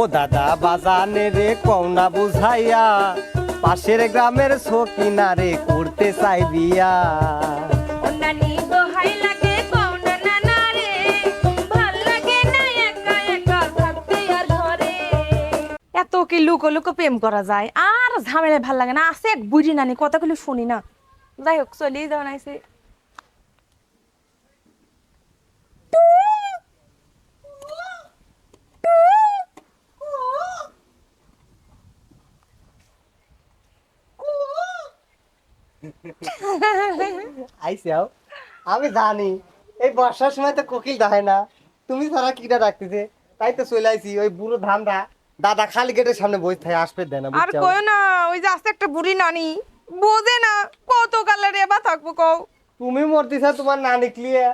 ও দাদা বাজানে রে কওনা বুঝাইয়া পাশের গ্রামের সকিনারে করতে চাই বিয়া অন্যানি দোহাই লাগে কওনা নানা রে ভালো লাগে না একা একা থাকতে আর এত কি লুকো লুকো প্রেম করা যায়? আর ঝামেলা ভালো লাগে না আছে এক বুড়ি নানি কথাগুলো শুনি না। যাই হোক চলেই যাও নাইছে। আইসাও আমি জানি এই বর্ষার সময় তো কোকিল না। তুমি সারা কিটা রাখতেছে তাই তো চলে আইছি ওই বুড়ো ধানটা। দাদা খালি গেটের সামনে বসে থাকে আসবে দেয় না আর? না ওই যে আছে একটা বুড়ি নানি। বোঝে না কত কালারে এবার থাকব কও। তুমি মরতেছ তোমার নানি ক্লিয়ে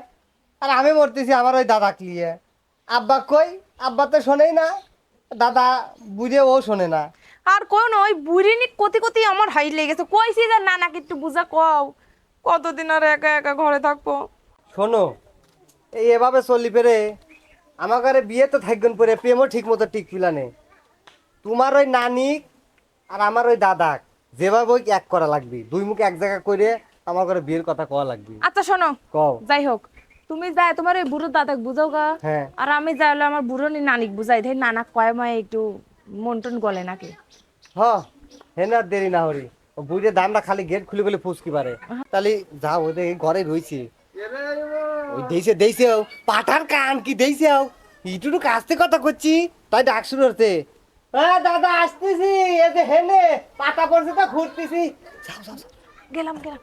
আর আমি মরতেছি আমার ওই দাদা ক্লিয়ে আব্বা কই? আব্বা তো শোনেই না। দাদা বুঝে ও শোনে না। আর কই না ওই বুড়ি নি কতি কতি আমার হাই লেগেছে কইছি যে না নাকি একটু বুঝা কও কতদিন আর একা একা ঘরে থাকব? শোনো এই এভাবে চললি পেরে আমার ঘরে বিয়ে তো থাকবেন পরে প্রেমও ঠিক মতো টিক পিলানে তোমার ওই নানি আর আমার ওই দাদাক যেভাবে ওই এক করা লাগবে। দুই মুখে এক জায়গা করে আমার ঘরে বিয়ের কথা কওয়া লাগবে। আচ্ছা শোনো কও। যাই হোক তুমি যাই তোমার ওই বুড়ো দাদাক বুঝাও গা। হ্যাঁ। আর আমি যাই হলো আমার বুড়ো নি নানিক বুঝাই দেই। নানা কয় মায় একটু মন টন গলে নাকি হ হেন আর দেরি না হরি বুঝে দামটা খালি গেট খুলে খুলে ফুসকি পারে তাহলে যাও ওই দেখি ঘরে রইছে ওই দেইছে দেইছে পাঠার কান কি দেইছে ও ইটুটু কাছতে কথা করছি তাই ডাক শুরু হচ্ছে হ্যাঁ দাদা আসতেছি এই যে হেনে পাতা পড়ছে তো ঘুরতেছি যাও যাও। গেলাম গেলাম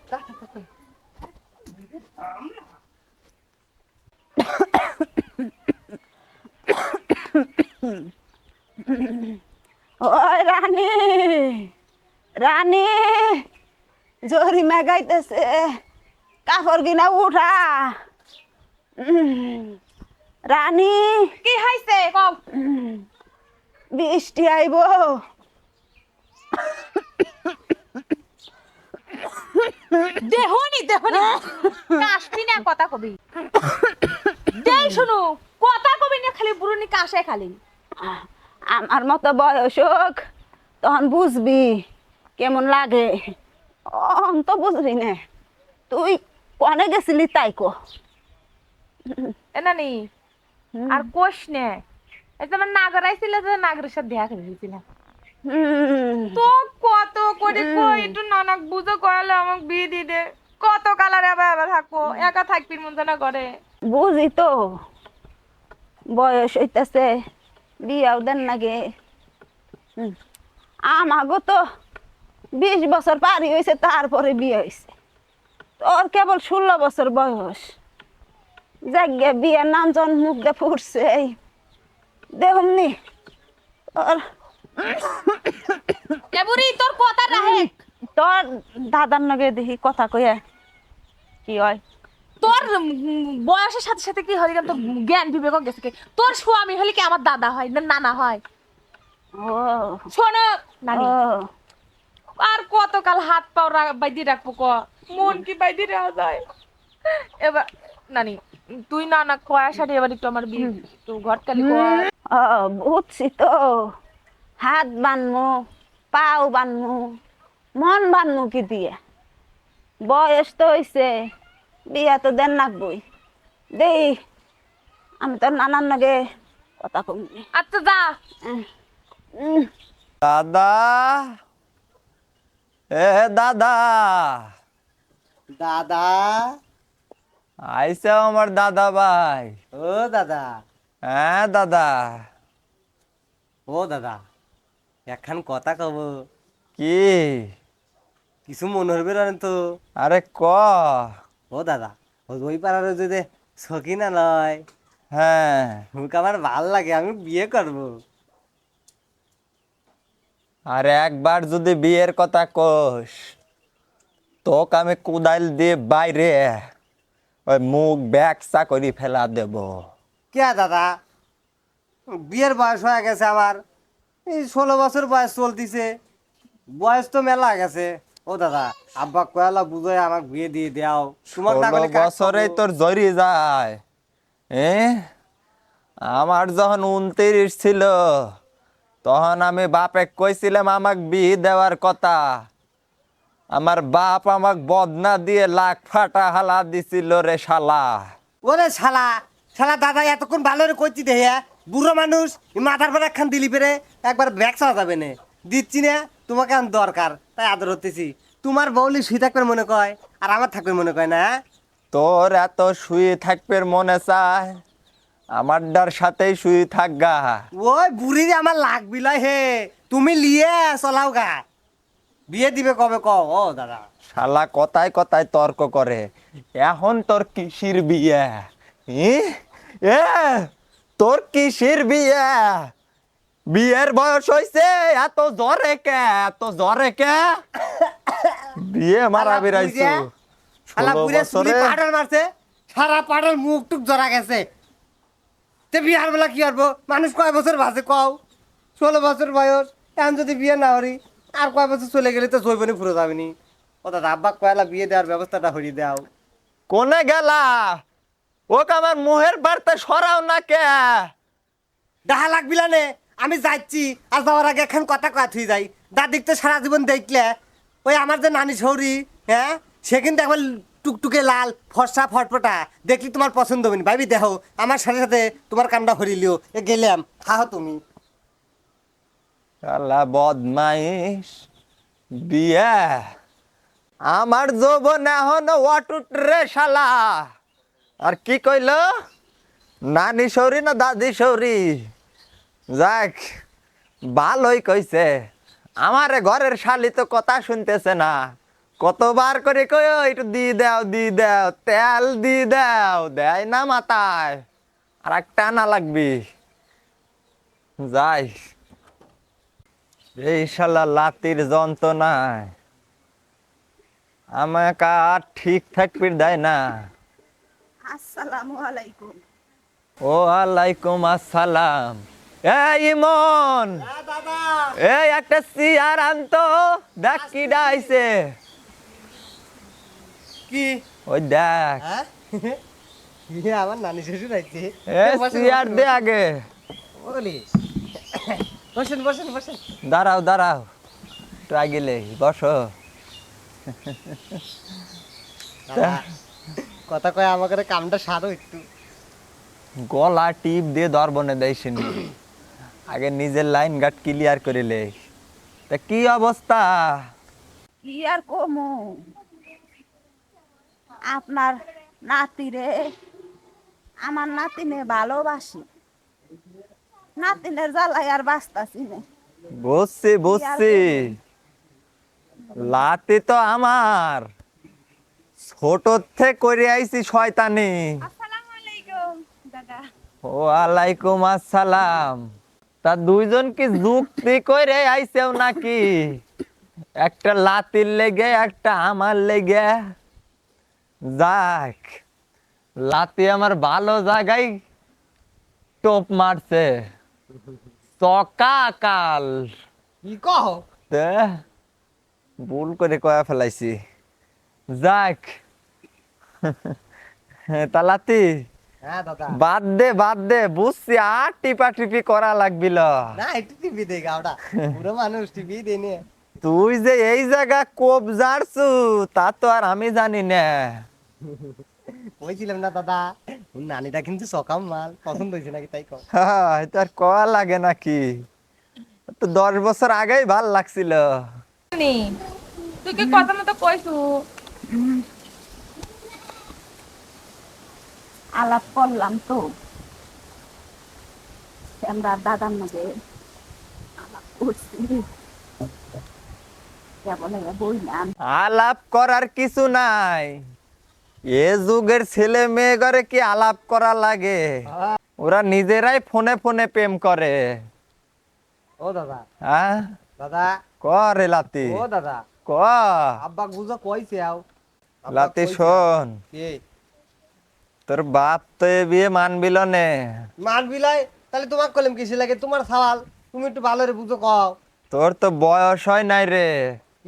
ওই রানী রানী জরি মেগাইতেছে কাপড় কিনা উঠা। রানী কি হাইছে কও? বৃষ্টি আইব। দেহনি দেহনি। কাশবি না কথা কবি। দেই শুনু কথা কবি না খালি বুড়ো নি কাশে খালি। আমার মতো বয়স হোক তখন বুঝবি কেমন লাগে। অন তো বুঝবি না তুই কনে গেছিলি তাই কো। এ নানি আর কোশ নে তোমার নাগর আইছিল যে নাগরের সাথে দেখা করে দিয়েছিলাম তো কত করে কই একটু নানাক বুঝো করালে আমাকে বিয়ে দিয়ে দে। কত কালারে আবার আবার থাকব একা থাকবি মন না করে বুঝি তো বয়স হইতেছে। বিয়াও দেন হুম, আমাগো তো বিশ বছর পারি হয়েছে তারপরে বিয়ে হয়েছে তোর কেবল ষোলো বছর বয়স। জাগে বিয়ের নাম জন মুখ দিয়ে ফুটছে এই দেহমনি তোর তোর দাদার নগে দেখি কথা কইয়া কি হয়? তোর বয়সের সাথে সাথে কি হলি তো জ্ঞান বিবেক গেছে কি? তোর স্বামী হলে কি আমার দাদা হয় না নানা হয়? ও শোনো নানি। আর কতকাল হাত পাও বাইদি রাখব ক? মন কি বাইদি রাখা যায়? এবার নানি তুই না না কয়া সাথে এবার একটু আমার বিয়ে একটু ঘটকালি বুঝছি তো। হাত বানমু পাও বানমু মন বানমু কি দিয়ে? বয়স তো হইছে। বিয়া তো দেন লাগবই। দেই আমি তো নানার নগে কথা কমনি আচ্ছা যা। দাদা এ দাদা। দাদা। আইসে আমার দাদা ভাই। ও দাদা। হ্যাঁ দাদা। ও দাদা একখান কথা কব। কি? কিছু মনে হবে না তো? আরে ক? ও দাদা ওই পাড়ার যদি সকিনা নয় হ্যাঁ। মুখ আমার ভালো লাগে আমি বিয়ে করব। আর একবার যদি বিয়ের কথা কোস তোকে আমি কুদাইল দিয়ে বাইরে ওই মুখ ব্যাগসা করি ফেলা দেব। কে দাদা? বিয়ের বয়স হয়ে গেছে আমার। এই ষোলো বছর বয়স চলতিছে। বয়স তো মেলা গেছে। ও দাদা আব্বা কয়ালা বুঝোয় আমাকে বিয়ে দিয়ে দাও তোমার না বছরেই তোর জড়ি যায়। এ? আমার যখন উনত্রিশ ছিল তখন আমি বাপে কইছিলাম আমাক বিহি দেওয়ার কথা। আমার বাপ আমাক বদনা দিয়ে লাখ ফাটা হালা দিছিল রে শালা। ওরে শালা শালা দাদা এতক্ষণ ভালো করে করছি দেহে বুড়ো মানুষ মাথার পর একখান দিলি পেরে একবার ব্যাগ চাওয়া যাবে না। দিচ্ছি না। তোমাকে এখন দরকার তাই আদর হতেছি তোমার বউলি শুয়ে থাকবে মনে কয় আর আমার থাকবে মনে কয় না? তোর এত শুয়ে থাকবে মনে চায় আমার ডার সাথেই শুয়ে থাক গা। ওই বুড়ি আমার লাগবিল হে তুমি লিয়ে চলাও গা। বিয়ে দিবে কবে ক ও দাদা। শালা কথায় কথায় তর্ক করে এখন তোর কিসির বিয়ে? এ? তোর কিসির বিয়ে? বিয়ের বয়স হইছে এত জ্বরে কে এত জ্বরে কে? বিয়ে মারা বুড়িয়ে- শালা ষোলো বুড়ে চুলি মারছে সারা পাউডার মুখ টুক জরা গেছে। তে বিয়ার বেলা কি করব? মানুষ কয় বছর বাজে কও? ষোলো বছর বয়স এখন যদি বিয়ে না করি আর কয় বছর চলে গেলে তো জৈবনে ফুরে যাবেনি। ও দাদা আব্বা কয়লা বিয়ে দেওয়ার ব্যবস্থাটা হরিয়ে দাও। কোনে গেলা? ওকে আমার মুহের বার্তা সরাও না কে? দেখা লাগবিলা নে? আমি যাচ্ছি আর যাওয়ার আগে এখন কথা কয়া থুই যাই। দাদিক তো সারা জীবন দেখলে, ওই আমার যে নানি সৌরি হ্যাঁ সে কিন্তু একবার টুকটুকে লাল, ফর্সা, ফটফটা, দেখলি তোমার পছন্দ হবেনি ভাবি, দেখো, আমার সাথে সাথে তোমার কামটা হরিলিও। এ গেলাম, খাও তুমি। শালা বদমাইশ, বিয়া। আমার যৌবন এখন অটুট রে শালা। আর কি কইল? নানি সৌরি না দাদি সৌরি যাক ভালোই কইছে। আমারে ঘরের শালি তো কথা শুনতেছে না। কতবার করে কই একটু দি দাও দি দাও তেল দি দাও দেয় না মাথায় আর একটা না লাগবি। যাই এই শালা লাতির যন্ত্রণায় আমাকে আর ঠিক থাকবি দেয় না। আসসালামু আলাইকুম। ও আলাইকুম আসসালাম। এই ইমন। এই একটা চেয়ার আনতো দেখ কি ডাইছে। কি? ওই দেখ। হ্যাঁ? ইয়ে, আমার নানি শ্বশুর আছে এ চেয়ার দে আগে। বলি বসেন বসেন বসেন। দাঁড়াও দাঁড়াও। একটু আগিলে বসো। কথা কয় আমাকে কামটা সারো একটু। গলা টিপ দিয়ে দরবনে দেয়সিনি আগে নিজের লাইন গাট ক্লিয়ার করে লে। তা কি অবস্থা? কি আর কমু? আপনার নাতিরে আমার নাতিনে ভালোবাসি। নাতিনের জ্বালাই আর বাঁচতাছি না। বুঝছি বুঝছি লাতি তো আমার। ছোট থেকে করে আইছি শয়তানি। আসসালামু আলাইকুম দাদা। ও আলাইকুম আসসালাম। তা দুইজন কি যুক্তি করে আইছেও নাকি? একটা লাতির লেগে একটা আমার লেগে। যাক লাতি আমার ভালো জায়গায় টোপ মারছে। সকাকাল কি কহ? ভুল করে কয়া ফেলাইছি। যাক হ্যাঁ দাদা বাদ দে বাদ দে। বুঝছি আর টিপা টিপি করা লাগবিল। না একটু পুরো মানুষ তুই যে এই জায়গা কোপ জারছু তা তো আর আমি জানি না। কইছিলাম না দাদা। নানিটা কিন্তু সকাম মাল পছন্দ হয়েছে নাকি তাই কও। হ্যাঁ, তো আর কয়া লাগে নাকি? তো দশ বছর আগেই ভালো লাগছিল। তুই কি কথা মতো কইছু? আলাপ করলাম তো। আমরা দাদার মধ্যে আলাপ করছি। আলাপ করার কিছু নাই। এ যুগের ছেলে মেয়ে করে কি আলাপ করা লাগে? ওরা নিজেরাই ফোনে ফোনে প্রেম করে। ও দাদা। হ্যাঁ? দাদা। করে লাতি। ও দাদা। ক আব্বা বুঝো কইছে আও। লাতি শোন। কি? তোর বাপ তো এ বিয়ে মানবিল নে। মান বিলাই তাহলে তোমার কলম কিসে লাগে? তোমার সওয়াল তুমি একটু ভালো রে বুঝো কও। তোর তো বয়স হয় নাই রে।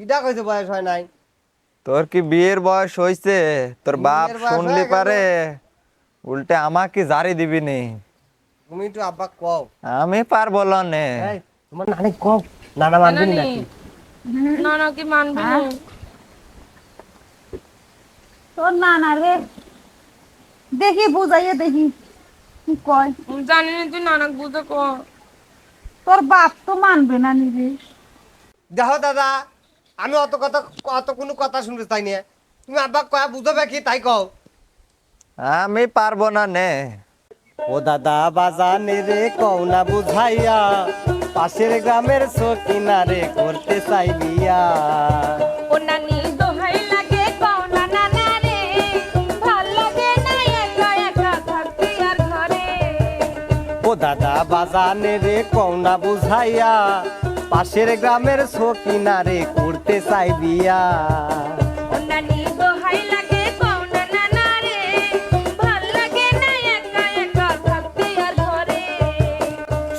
ইটা কইছে বয়স হয় নাই। তোর কি বিয়ের বয়স হইছে? তোর বাপ বিয়ের বয়স শুনলি হয়ে গেল। পারে? উল্টে আমাকে জারি দিবি নি। তুমি একটু আব্বা কও। আমি পারব নে। এই তোমার নানি কম নানা মানবি নানি। নাকি? না না কি মানবি না। হ্যাঁ? তোর না না রে। দেখি বুঝাইয়ে দেখি। কি কয়? জানি না তুই নানাক বুঝে ক। তোর বাপ তো মানবে না নিজে। দেখো দাদা আমি অত কথা অত কোনো কথা শুনতে চাই না। তুমি আব্বা কয়া বুঝবে কি তাই কও। আমি পারব না নে। ও দাদা বাজানে রে কও না বুঝাইয়া। পাশের গ্রামের সকিনারে করতে চাই বিয়া দাদা বাজানে রে কও না বুঝাইয়া পাশের গ্রামের সকিনারে করতে চাই বিয়া রে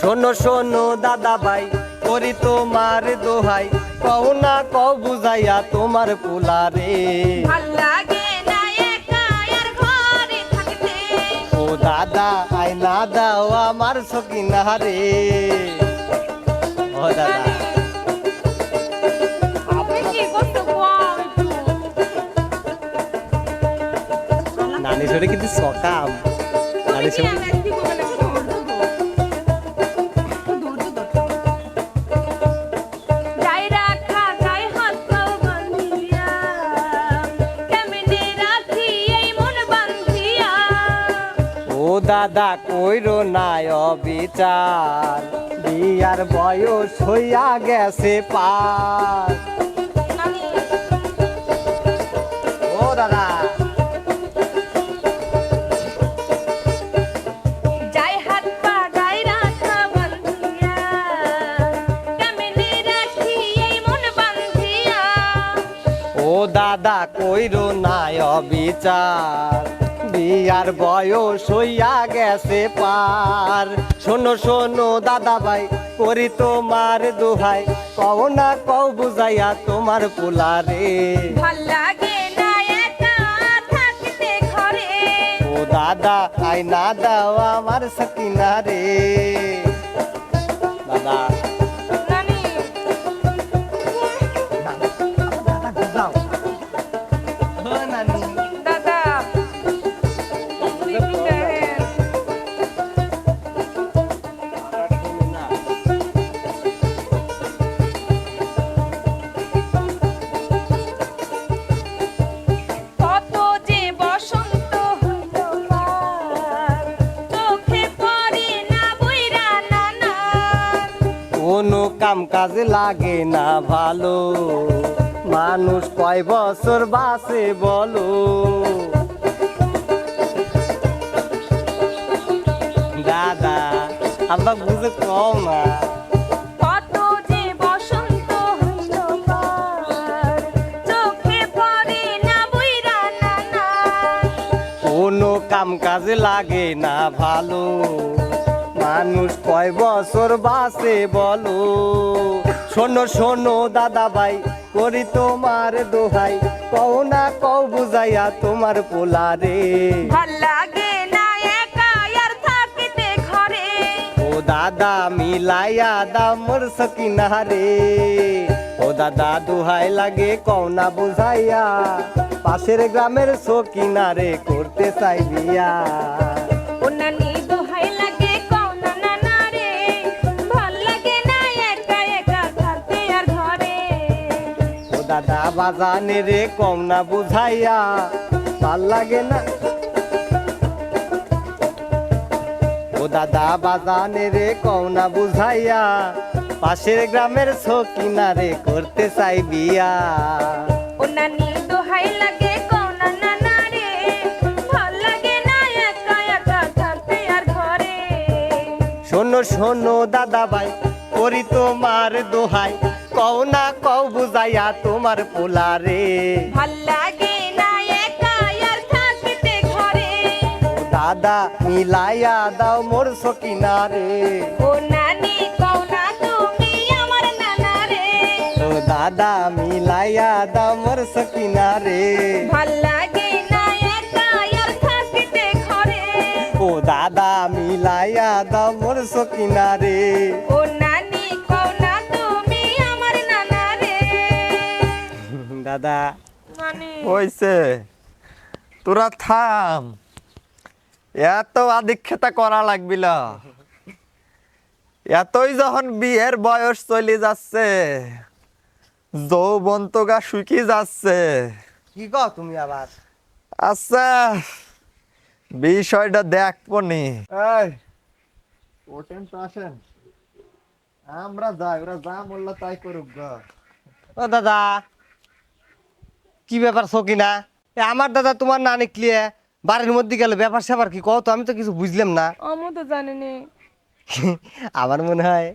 শোনো শোনো দাদা ভাই করি তোমার দোহাই কও না কও বুঝাইয়া তোমার পোলারে। ভালো লাগে দাদা আই না দাও আমার সকিনা রে ও দাদা। নানি সরে কিন্তু সকাম। নানি সরে দাদা কইরো নাই অবিচার। বিয়ার বয়স হইয়া গেছে পার। ও দাদা। দাদা কইরো নাই অবিচার। বিয়ার বয়স হইয়া গেছে পার। শোনো শোনো দাদা ভাই করি তোমার দোহাই। কও না কও বুঝাইয়া তোমার পোলারে। ভালো লাগে না একা থাকতে ঘরে। ও দাদা আই না দাও আমার সকিনা রে দাদা কাম কাজে লাগে না ভালো। মানুষ কয় বছর বাসে বলো। দাদা আব্বা বুঝে কম না। কোনো কাম কাজে লাগে না ভালো। মানুষ কয় বছর বাসে বলো? শোনো শোনো দাদা ভাই করি তোমার দোহাই। কও না কও বুঝাইয়া তোমার পোলারে। ভালো লাগে না একা আর থাকিতে ঘরে। ও দাদা মিলাইয়া দাও মোর সকিনা রে ও দাদা দুহাই লাগে কও না বুঝাইয়া। পাশের গ্রামের সকিনা রে করতে চাই বিয়া। দাদা বাজানে রে কম না বুঝাইয়া ভালো লাগে না। ও দাদা বাজানে রে কম না বুঝাইয়া পাশের গ্রামের সকিনা রে করতে চাই বিয়া দোহাই লাগে কওনা নানা রে ভালো লাগে না একা একা থাকতে আর ঘরে। শোনো শোনো দাদা ভাই করি তোমার দোহাই। কও না কও বুঝাইয়া তোমার পোলারে। ভালো লাগে না একা আর থাকতে ঘরে। দাদা মিলাইয়া দাও মোর সকিনা রে ও নানি কওনা তুমি আমার নানা রে ও দাদা মিলাইয়া দাও মোর সকিনা রে ভালো লাগে না একা আর থাকতে ঘরে। ও দাদা মিলাইয়া দাও মোর সকিনা রে ও দাদা। নানি হইছে। তোরা থাম। এত আদিক্ষেতা করা লাগবিল। এতই যখন বিয়ের বয়স চলে যাচ্ছে যৌবন তো গা শুকি যাচ্ছে। কি কও তুমি আবার? আচ্ছা বিষয়টা দেখব নি। এই ওঠেন তো আসেন। আমরা যাই ওরা যা বলল তাই করুক গা। ও দাদা কি ব্যাপার সকিনা? এ আমার দাদা তোমার না নিকলিয়ে বাড়ির মধ্যে গেলে ব্যাপার স্যাপার কি? কও তো আমি তো কিছু বুঝলাম না। আমি তো জানি নি। আমার মনে হয়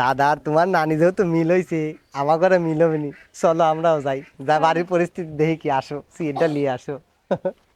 দাদা আর তোমার নানি যেহেতু মিল হয়েছে আমার ঘরে মিল হবেনি। চলো আমরাও যাই। যা বাড়ির পরিস্থিতি দেখি কি আসো সিটটা নিয়ে আসো।